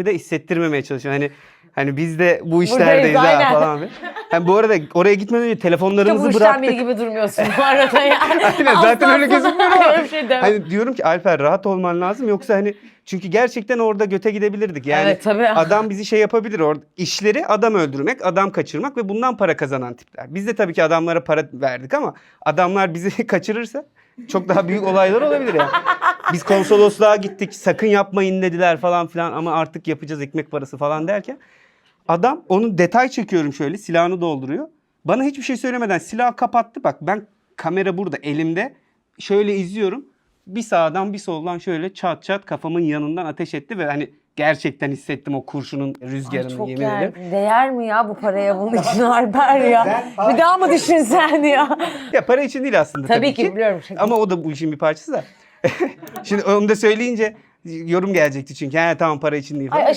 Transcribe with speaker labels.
Speaker 1: Bir de hissettirmemeye çalışıyorum. Hani hani biz de bu işlerdeyiz
Speaker 2: Buradayız,
Speaker 1: ha
Speaker 2: aynen.
Speaker 1: falan. Yani bu arada oraya gitmeden önce
Speaker 2: Çok
Speaker 1: telefonlarımızı
Speaker 2: bu işten
Speaker 1: bıraktık.
Speaker 2: biri gibi durmuyorsun bu arada yani.
Speaker 1: Aynen, zaten öyle gözükmüyor ama.
Speaker 2: öyle bir şey demem.
Speaker 1: Hani diyorum ki Alper rahat olman lazım yoksa hani çünkü gerçekten orada göte gidebilirdik. Yani
Speaker 2: Evet, tabii.
Speaker 1: adam bizi şey yapabilir orada işleri adam öldürmek, adam kaçırmak ve bundan para kazanan tipler. Biz de tabii ki adamlara para verdik ama adamlar bizi kaçırırsa çok daha büyük olaylar olabilir yani. Biz konsolosluğa gittik sakın yapmayın dediler falan filan ama artık yapacağız ekmek parası falan derken adam onun detay çekiyorum şöyle silahını dolduruyor. Bana hiçbir şey söylemeden silahı kapattı. Bak ben kamera burada elimde. Şöyle izliyorum. Bir sağdan bir soldan şöyle çat çat kafamın yanından ateş etti ve hani gerçekten hissettim o kurşunun
Speaker 2: Ay
Speaker 1: rüzgarını
Speaker 2: çok
Speaker 1: yemin
Speaker 2: yer,
Speaker 1: ederim.
Speaker 2: değer mi ya bu paraya bunun için Alper ya?
Speaker 1: Ben-
Speaker 2: bir daha mı düşünsen ya?
Speaker 1: Ya para için değil aslında tabii,
Speaker 2: Tabii ki biliyorum.
Speaker 1: Ama o da bu işin bir parçası da. Şimdi onu da söyleyince yorum gelecekti çünkü. He tamam para için değil falan.
Speaker 2: Ay